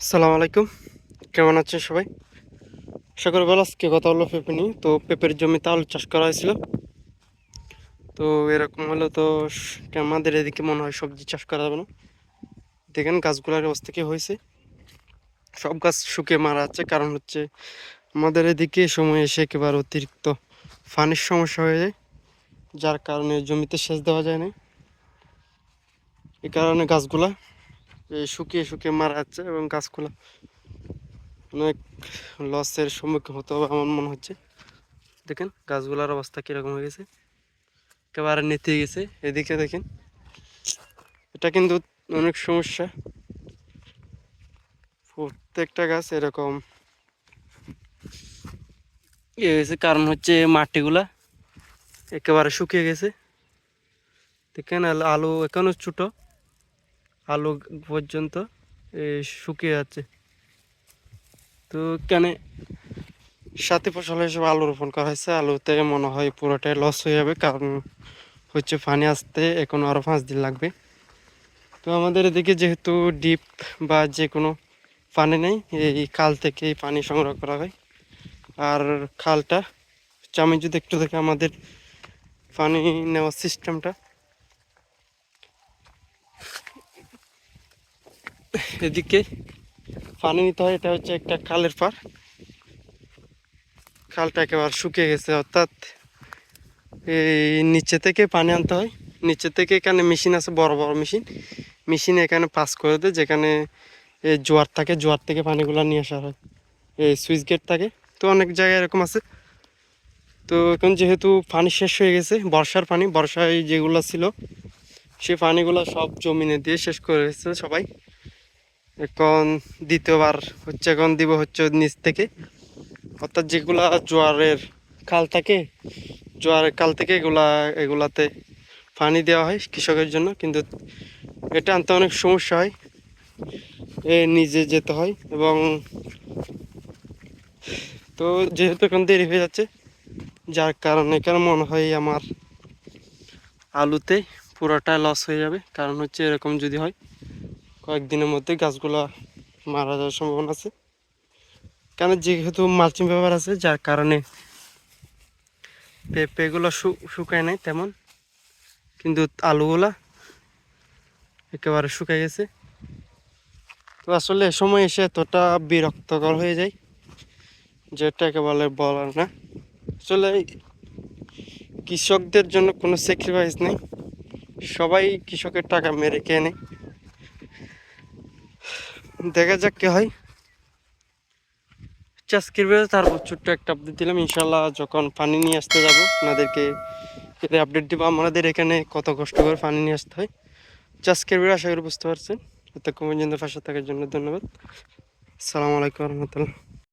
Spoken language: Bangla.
আসসালামু আলাইকুম। কেমন আছেন সবাই? আশা করি ভালো। আজকে কথা হলো পেঁপে নিয়ে। তো পেঁপের জমিতে আলু চাষ করা হয়েছিল। তো এরকম হলে তো আমাদের এদিকে মনে হয় সবজি চাষ করা যাবে না। দেখেন গাছগুলোর অবস্থা কি হয়েছে। সব গাছ শুকিয়ে মারা যাচ্ছে। কারণ হচ্ছে আমাদের এদিকে সময় এসে একেবারে অতিরিক্ত পানির সমস্যা হয়ে যায়। যার কারণে জমিতে সেচ দেওয়া যায় না। এই কারণে গাছগুলা শুকিয়ে শুকিয়ে মারা যাচ্ছে এবং গাছগুলো অনেক লসের সম্মুখীন হতে হবে আমার মনে হচ্ছে। দেখেন, গাছগুলোর অবস্থা কীরকম হয়ে গেছে। একেবারে নেতে গেছে। এদিকে দেখেন, এটা কিন্তু অনেক সমস্যা। প্রত্যেকটা গাছ এরকম। ইয়ে হয়েছে কারণ হচ্ছে মাটিগুলা একেবারে শুকিয়ে গেছে। দেখেন, আল- আলু এখনও ছোট। আলু পর্যন্ত শুকিয়ে যাচ্ছে। তো কেন সাথে ফসল হিসেবে আলু রোপণ করা হয়েছে। আলুতে মনে হয় পুরোটাই লস হয়ে যাবে, কারণ হচ্ছে পানি আসতে এখনও আরও পাঁচ দিন লাগবে। তো আমাদের এদিকে যেহেতু ডিপ বা যে কোনো পানি নেই, এই খাল থেকে পানি সংগ্রহ করা হয়। আর খালটা, হচ্ছে আমি যদি একটু দেখি আমাদের পানি নেওয়ার সিস্টেমটা এদিকে পানি নিতে হয়, এটা হচ্ছে একটা খালের পার খালটা একেবারে শুকিয়ে গেছে, অর্থাৎ এই নিচে থেকে পানি আনতে হয়। নিচে থেকে এখানে মেশিন আছে, বড় বড় মেশিন। মেশিনে এখানে পাস করে দেয়, যেখানে এই জোয়ার থাকে, জোয়ার থেকে পানিগুলো নিয়ে আসা হয়। এই সুইচ গেট থাকে, তো অনেক জায়গায় এরকম আছে। তো এখন যেহেতু পানি শেষ হয়ে গেছে, বর্ষার পানি, বর্ষায় যেগুলো ছিল, সে পানিগুলো সব জমিনে দিয়ে শেষ করে গেছে সবাই। এখন দ্বিতীয়বার হচ্ছে, এখন দিব হচ্ছে নিচ থেকে। অর্থাৎ যেগুলা জোয়ারের খাল থাকে, জোয়ারের কাল থেকে এগুলা, এগুলাতে পানি দেওয়া হয় কৃষকের জন্য, কিন্তু এটা আনতে অনেক সমস্যা হয়। এ নিজে যেতে হয় এবং তো যেহেতু এখন দেরি হয়ে যাচ্ছে, যার কারণে এখানে মনে হয় আমার আলুতে পুরোটা লস হয়ে যাবে। কারণ হচ্ছে এরকম যদি হয় কয়েকদিনের মধ্যে গাছগুলা মারা যাওয়ার সম্ভাবনা আছে। কারণ যেহেতু মালচিং ব্যাপার আছে, যার কারণে পেঁপেগুলো শুকায় নাই তেমন, কিন্তু আলুগুলা একেবারে শুকায় গেছে। তো আসলে সময় এসে এতটা বিরক্তকর হয়ে যায় যেটা একেবারে বলার না। আসলে কৃষকদের জন্য কোনো স্যাক্রিফাইস নেই। সবাই কৃষকের টাকা মেরে খেয়ে নেয়। দেখা যাক কে হয়। আজকের বেলা তারপর ছোট্ট একটা আপডেট দিলাম। ইনশাল্লাহ যখন পানি নিয়ে আসতে যাব, আপনাদেরকে আপডেট দিব। আমাদের এখানে কত কষ্ট করে পানি নিয়ে আসতে হয়। চাষ বেলা আশা করি বুঝতে পারছেন। এতক্ষণ পর্যন্ত পাশে থাকার জন্য ধন্যবাদ। আসসালামু আলাইকুম রহমতুল্লাহ।